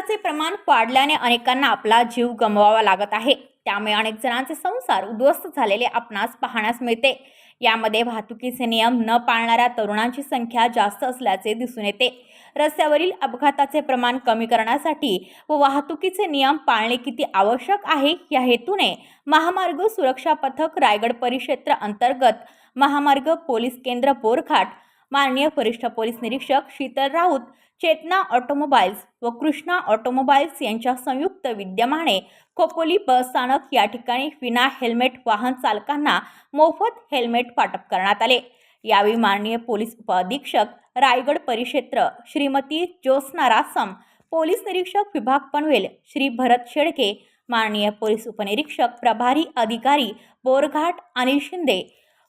प्रमाण वाढल्याने अनेकांना आपला जीव गमवावा लागत आहे. त्यामुळे अनेक जणांचे संसार उद्ध्वस्त झालेले आपणास पाहण्यास मिळते. यामध्ये वाहतुकीचे नियम न पाळणाऱ्या तरुणांची संख्या जास्त असल्याचे दिसून येते. रस्त्यावरील अपघाताचे प्रमाण कमी करण्यासाठी व वाहतुकीचे नियम पाळणे किती आवश्यक आहे या हेतूने महामार्ग सुरक्षा पथक रायगड परिक्षेत्र अंतर्गत महामार्ग पोलीस केंद्र बोरघाट माननीय वरिष्ठ पोलीस निरीक्षक शीतल राऊत चेतना ऑटोमोबाईल्स व कृष्णा ऑटोमोबाईल्स यांच्या संयुक्त विद्यमाने खोपोली बस स्थानक या ठिकाणी विना हेल्मेट वाहन चालकांना मोफत हेल्मेट वाटप करण्यात आले. यावेळी माननीय पोलीस उपअधीक्षक रायगड परिक्षेत्र श्रीमती ज्योत्स्ना रासम पोलीस निरीक्षक विभाग पनवेल श्री भरत शेळके माननीय पोलीस उपनिरीक्षक प्रभारी अधिकारी बोरघाट अनिल शिंदे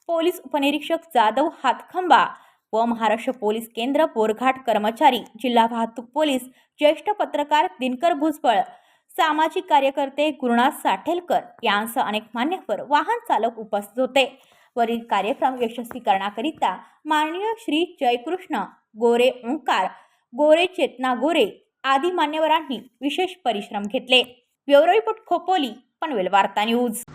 पोलीस उपनिरीक्षक जाधव हातखंबा व महाराष्ट्र पोलीस केंद्र बोरघाट कर्मचारी जिल्हा वाहतूक पोलीस ज्येष्ठ पत्रकार दिनकर भुजबळ सामाजिक कार्यकर्ते गुरुनाथ साठेलकर यांसह अनेक मान्यवर वाहन चालक उपस्थित होते. वरील कार्यक्रम यशस्वी करण्याकरिता माननीय श्री जयकृष्ण गोरे ओंकार गोरे चेतना गोरे आदी मान्यवरांनी विशेष परिश्रम घेतले. ब्युरो रिपोर्ट खोपोली पनवेल वार्ता न्यूज.